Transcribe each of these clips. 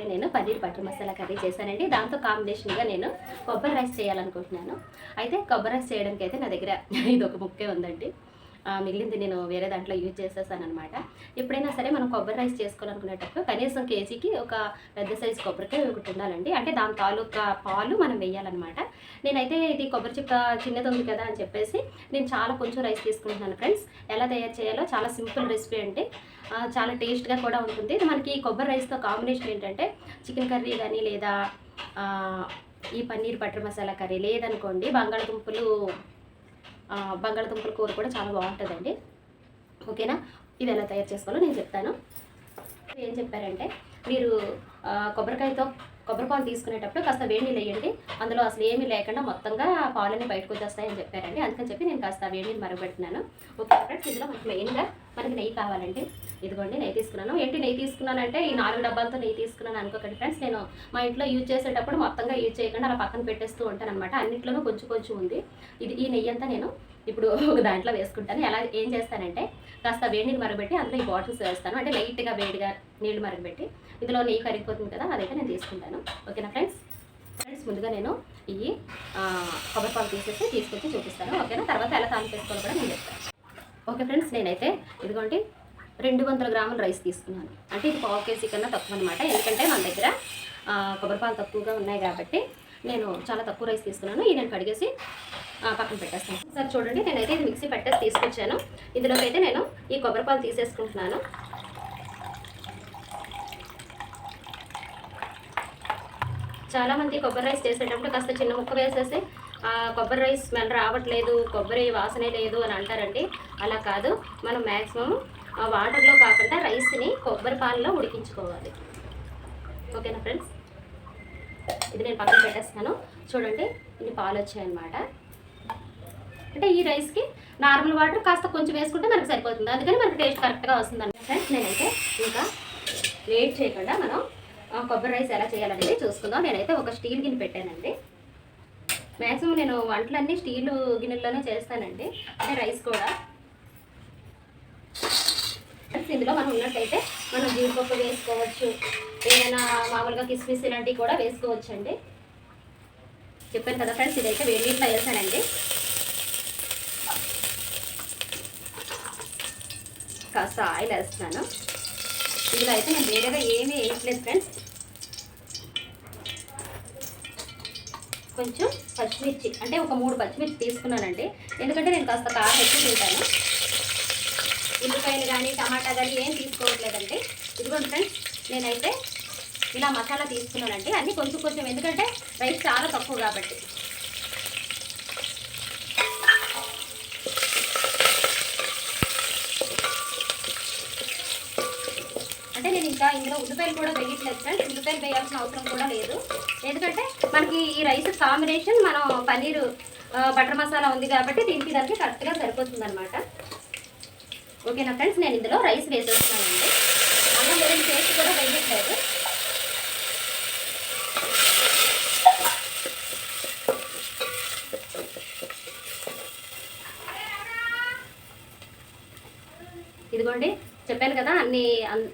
అయితే నేను paneer butter masala curry చేశానండి. దాంతో కాంబినేషన్గా నేను కొబ్బరి రైస్ చేయాలనుకుంటున్నాను. అయితే కొబ్బరి రైస్ చేయడానికి అయితే నా దగ్గర ఇది ఒక ముక్కే ఉందండి. మిగిలింది నేను వేరే దాంట్లో యూజ్ చేసేసాను అనమాట ఎప్పుడైనా సరే మనం కొబ్బరి రైస్ చేసుకోవాలనుకునేటప్పుడు కనీసం కేజీకి ఒక పెద్ద సైజు కొబ్బరికాయ ఒకటి ఉండాలండి. అంటే దాని తాలూకా పాలు మనం వేయాలన్నమాట. నేనైతే ఇది కొబ్బరి చిక్క చిన్నది ఉంది కదా అని చెప్పేసి నేను చాలా కొంచెం రైస్ తీసుకుంటున్నాను ఫ్రెండ్స్. ఎలా తయారు చేయాలో చాలా సింపుల్ రెసిపీ అంటే చాలా టేస్ట్గా కూడా ఉంటుంది. మనకి కొబ్బరి రైస్తో కాంబినేషన్ ఏంటంటే చికెన్ కర్రీ కానీ లేదా ఈ పన్నీర్ బటర్ మసాలా కర్రీ లేదనుకోండి బంగాళదుంపలు బంగాళదుంపల కూర కూడా చాలా బాగుంటుందండి. ఓకేనా? ఇది ఎలా తయారు చేసుకోవాలో నేను చెప్తాను. ఏం చెప్పారంటే మీరు కొబ్బరికాయతో కొబ్బరి పాలు తీసుకునేటప్పుడు కాస్త వేడి నీళ్ళు వేయండి. అందులో అసలు ఏమీ లేకుండా మొత్తంగా పాలన్నీ బయటకు వచ్చేస్తాయని చెప్పారండి. అందుకని చెప్పి నేను కాస్త వేడి నీళ్ళు మరగబెడుతున్నాను. ఓకే ఫ్రెండ్స్ ఇందులో మనకి మెయిన్గా మనకి నెయ్యి కావాలండి. ఇదిగోండి నెయ్యి తీసుకున్నాను. ఏంటి నెయ్యి తీసుకున్నానంటే ఈ నాలుగు డబ్బాలతో నెయ్యి తీసుకున్నాను అనుకోకండి ఫ్రెండ్స్. నేను మా ఇంట్లో యూజ్ చేసేటప్పుడు మొత్తంగా యూజ్ చేయకుండా అలా పక్కన పెట్టేస్తూ ఉంటాను అనమాట అన్నింటిలోనూ కొంచెం కొంచెం ఉంది. ఇది ఈ నెయ్యి అంతా నేను ఇప్పుడు ఒక దాంట్లో వేసుకుంటాను. ఎలా ఏం చేస్తానంటే కాస్త వేడి నీళ్ళు మరగబెట్టి అందులో ఈ బాటిల్స్ వేస్తాను. అంటే లైట్గా వేడిగా నీళ్ళు మరగబెట్టి ఇందులో నెయ్యి కరిగిపోతుంది కదా అదైతే నేను తీసుకుంటాను. ఓకేనా ఫ్రెండ్స్? ఫ్రెండ్స్ ముందుగా నేను ఇవి కొబ్బరి పాలు తీసేసి తీసుకొచ్చి చూపిస్తాను. ఓకేనా? తర్వాత ఎలా తాను చేసుకోవాలో కూడా నేను చెప్తాను. ఓకే ఫ్రెండ్స్ నేనైతే ఇదిగోండి రెండు వందల గ్రాముల రైస్ తీసుకున్నాను. అంటే ఇది పావు కేజీ కన్నా తక్కువ అనమాట ఎందుకంటే మన దగ్గర కొబ్బరిపాలు కొబ్బరి పాలు తక్కువగా ఉన్నాయి కాబట్టి నేను చాలా తక్కువ రైస్ తీసుకున్నాను. ఇది నేను కడిగేసి పక్కన పెట్టేస్తాను. సార్ చూడండి నేనైతే ఇది మిక్సీ పెట్టేసి తీసుకొచ్చాను. ఇందులోకి అయితే నేను ఈ కొబ్బరి పాలు తీసేసుకుంటున్నాను. చాలా మంది కొబ్బరి రైస్ చేసేటప్పుడు కాస్త చిన్న ముక్క వేసేసి కొబ్బరి రైస్ స్మెల్ రావట్లేదు కొబ్బరి వాసనే లేదు అని అంటారండి. అలా కాదు. మనం మ్యాక్సిమం వాటర్లో కాకుండా రైస్ని కొబ్బరి పాలలో ఉడికించుకోవాలి. ఓకేనా ఫ్రెండ్స్? ఇది నేను పక్కన పెట్టేస్తాను. చూడండి ఇన్ని పాలు వచ్చాయన్నమాట అంటే ఈ రైస్కి నార్మల్ వాటర్ కాస్త కొంచెం వేసుకుంటే మనకు సరిపోతుంది. అందుకని మనకు టేస్ట్ కరెక్ట్గా వస్తుంది అనమాట ఫ్రెండ్స్. నేనైతే ఇంకా లేట్ చేయకుండా మనం కొబ్బరి రైస్ ఎలా చేయాలనేది చూసుకుందాం. నేనైతే ఒక స్టీల్ గిన్నె పెట్టానండి. మ్యాక్సిమం నేను వంటలన్నీ స్టీల్ గిన్నెల్లోనే చేస్తానండి. అంటే రైస్ కూడా. ఇందులో మనం ఉన్నట్టయితే మనం జీడిపప్పు వేసుకోవచ్చు. ఏదైనా మామూలుగా కిస్మిస్ ఇలాంటివి కూడా వేసుకోవచ్చు అండి చెప్పాను కదా ఫ్రెండ్స్ ఇదైతే వేడి నీటిలో వేసానండి. కాస్త ఆయిల్ వేస్తున్నాను. ఇందులో అయితే నేను వేరేగా ఏమీ వేయట్లేదు ఫ్రెండ్స్ కొంచెం పచ్చిమిర్చి అంటే ఒక మూడు పచ్చిమిర్చి తీసుకున్నానండి. ఎందుకంటే నేను కాస్త కారం ఎక్కువ తింటాను. ఉల్లిపాయలు కానీ టమాటా కానీ ఏం తీసుకోవట్లేదండి. ఇదిగోండి ఫ్రెండ్స్ నేనైతే ఇలా మసాలా తీసుకున్నానండి. అన్నీ కొంచెం కొంచెం ఎందుకంటే రైస్ చాలా తక్కువ కాబట్టి అంటే నేను ఇంకా ఇందులో ఉల్లిపాయలు కూడా వేయట్లేదు ఫ్రెండ్స్ ఉల్లిపాయలు వేయాల్సిన అవసరం కూడా లేదు. ఎందుకంటే మనకి ఈ రైస్ కాంబినేషన్ మనం పన్నీర్ బటర్ మసాలా ఉంది కాబట్టి దీనికి దానికి కరెక్ట్గా సరిపోతుంది అనమాట ఓకేనా ఫ్రెండ్స్? నేను ఇందులో రైస్ వేసేస్తున్నానండి. అన్నం వేరే టేస్ట్ కూడా వేయట్లేదు. ఇదిగోండి చెప్పాను కదా అన్ని అన్-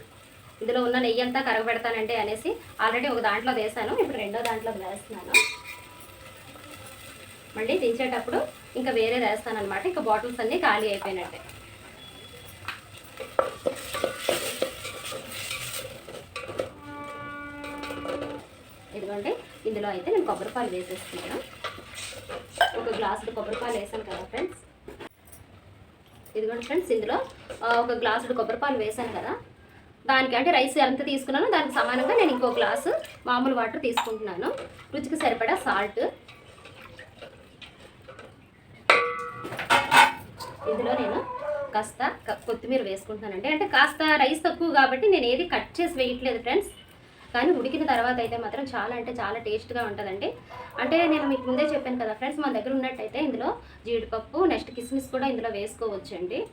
ఇందులో ఉన్న నెయ్యి అంతా కరగబెడతానంటే అనేసి ఆల్రెడీ ఒక దాంట్లో వేసాను ఇప్పుడు రెండో దాంట్లో వేస్తున్నాను. మళ్ళీ దించేటప్పుడు ఇంకా వేరే వేస్తాను అనమాట ఇంకా బాటిల్స్ అన్నీ ఖాళీ అయిపోయినట్టే. ఇదిగోండి ఇందులో అయితే నేను కొబ్బరి పాలు వేసేస్తున్నాను. ఒక గ్లాసుడు కొబ్బరి పాలు వేసాను కదా ఫ్రెండ్స్. ఇదిగోండి ఫ్రెండ్స్ ఇందులో ఒక గ్లాసుడు కొబ్బరిపాలు వేసాను కదా. దానికి అంటే రైస్ ఎంత తీసుకున్నానో దానికి సమానంగా నేను ఇంకో గ్లాసు మామూలు వాటర్ తీసుకుంటున్నాను. రుచికి సరిపడా సాల్ట్. ఇందులో నేను కాస్త క- కొత్తిమీర వేసుకుంటున్నానండి. అంటే కాస్త రైస్ తక్కువ కాబట్టి నేను ఏది కట్ చేసి వేయట్లేదు ఫ్రెండ్స్. కానీ ఉడికిన తర్వాత అయితే మాత్రం చాలా అంటే చాలా టేస్ట్గా ఉంటుందండి. అంటే నేను మీకు ముందే చెప్పాను కదా ఫ్రెండ్స్ మన దగ్గర ఉన్నట్టయితే ఇందులో జీడిపప్పు నెక్స్ట్ కిస్మిస్ కూడా ఇందులో వేసుకోవచ్చండి. అండి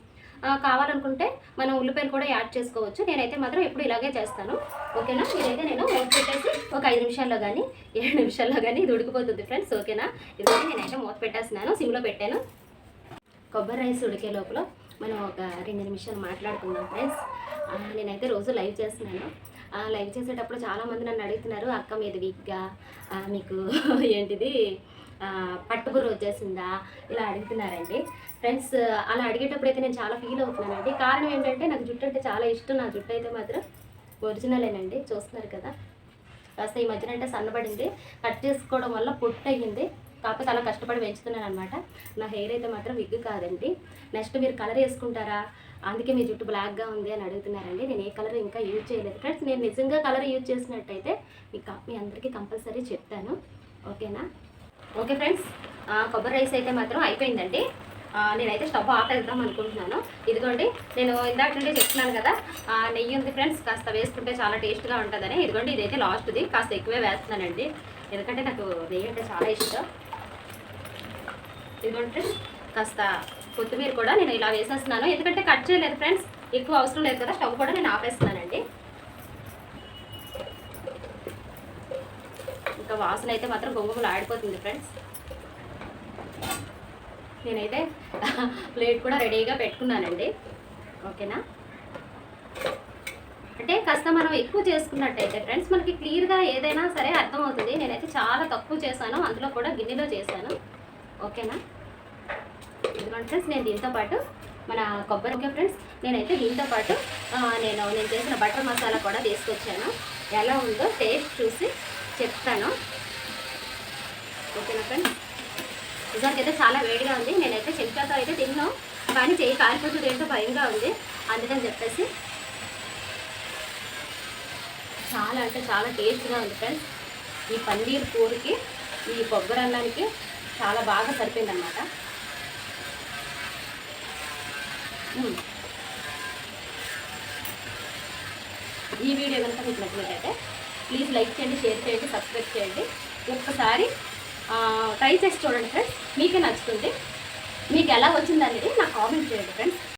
కావాలనుకుంటే మనం ఉల్లిపాయలు కూడా యాడ్ చేసుకోవచ్చు. నేనైతే మాత్రం ఎప్పుడు ఇలాగే చేస్తాను. ఓకేనా? ఇదైతే నేను మూత పెట్టేసి ఒక ఐదు నిమిషాల్లో కానీ ఏడు నిమిషాల్లో కానీ ఇది ఉడికిపోతుంది ఫ్రెండ్స్. ఓకేనా? ఇదైతే నేనైతే మూత పెట్టేస్తున్నాను. సిమ్లో పెట్టాను. కొబ్బరి రైస్ ఉడికే లోపల మనం ఒక రెండు నిమిషాలు మాట్లాడుకుందాం ఫ్రెండ్స్. నేనైతే రోజు లైవ్ చేస్తున్నాను. లైవ్ చేసేటప్పుడు చాలామంది నన్ను అడుగుతున్నారు అక్క మీద వీక్గా మీకు ఏంటిది పట్టుబుర్ర వచ్చేసిందా? ఇలా అడుగుతున్నారండి. ఫ్రెండ్స్ అలా అడిగేటప్పుడు అయితే నేను చాలా ఫీల్ అవుతున్నానండి. కారణం ఏంటంటే నాకు జుట్టు అంటే చాలా ఇష్టం. నా జుట్టు అయితే మాత్రం ఒరిజినలేనండి చూస్తున్నారు కదా? కాస్త ఈ మధ్యన అంటే సన్నబడింది. కట్ చేసుకోవడం వల్ల పొట్టు అయ్యింది. కాకపోతే అలా కష్టపడి పెంచుతున్నాను అనమాట నా హెయిర్ అయితే మాత్రం విగ్గు కాదండి. నెక్స్ట్ మీరు కలర్ వేసుకుంటారా? అందుకే మీ జుట్టు బ్లాక్గా ఉంది అని అడుగుతున్నారండి. నేను ఏ కలర్ ఇంకా యూజ్ చేయలేదు. ఫ్రెండ్స్ నేను నిజంగా కలర్ యూజ్ చేసినట్టయితే మీకు మీ అందరికీ కంపల్సరీ చెప్తాను. ఓకేనా ఓకే ఫ్రెండ్స్ కొబ్బరి రైస్ అయితే మాత్రం అయిపోయిందండి. నేనైతే స్టవ్ ఆపేద్దాం అనుకుంటున్నాను. ఇదిగోండి నేను ఇందాక నుండి చెప్తున్నాను కదా నెయ్యి ఉంది ఫ్రెండ్స్ కాస్త వేసుకుంటే చాలా టేస్ట్గా ఉంటుందని. ఇదిగోండి ఇదైతే లాస్ట్ది కాస్త ఎక్కువే వేస్తున్నానండి. ఎందుకంటే నాకు నెయ్యి అంటే చాలా ఇష్టం. ఇదిగోండి ఫ్రెండ్స్ కాస్త కొత్తిమీర కూడా నేను ఇలా వేసేస్తున్నాను. ఎందుకంటే కట్ చేయలేదు ఫ్రెండ్స్ ఎక్కువ అవసరం లేదు కదా స్టవ్ కూడా నేను ఆపేస్తున్నానండి. వాసన అయితే మాత్రం గొంగుమలు ఆడిపోతుంది ఫ్రెండ్స్ నేనైతే ప్లేట్ కూడా రెడీగా పెట్టుకున్నానండి. ఓకేనా? అంటే కాస్త మనం ఎక్కువ చేసుకున్నట్టయితే ఫ్రెండ్స్ మనకి క్లియర్గా ఏదైనా సరే అర్థమవుతుంది. నేనైతే చాలా తక్కువ చేశాను. అందులో కూడా గిన్నెలో చేశాను. ఓకేనా? ఎందుకంటే ఫ్రెండ్స్ నేను దీంతో పాటు మన కొబ్బరి ఓకే ఫ్రెండ్స్ నేనైతే దీంతో పాటు నేను నేను చేసిన బటర్ మసాలా కూడా తీసుకొచ్చాను. ఎలా ఉందో టేస్ట్ చూసి చెప్తాను. ఓకేనా ఫ్రెండ్ నిజానికి అయితే చాలా వేడిగా ఉంది. నేనైతే చెంచాతో అయితే తిన్నాను కానీ చేయి కాలిపోతుంది ఏంటో భయంగా ఉంది. అందుకని చెప్పేసి చాలా అంటే చాలా టేస్ట్గా ఉంది ఫ్రెండ్స్ ఈ పన్నీర్ కూరకి ఈ కొబ్బరి అన్నానికి చాలా బాగా సరిపోయింది అన్నమాట ఈ వీడియో కనుక మీకు నచ్చినట్లయితే ప్లీజ్ లైక్ చేయండి షేర్ చేయండి సబ్స్క్రైబ్ చేయండి. ఒక్కసారి ట్రై చేసి చూడండి ఫ్రెండ్స్ మీకే నచ్చుతుంది. మీకు ఎలా వచ్చింది అనేది నాకు కామెంట్ చేయండి ఫ్రెండ్స్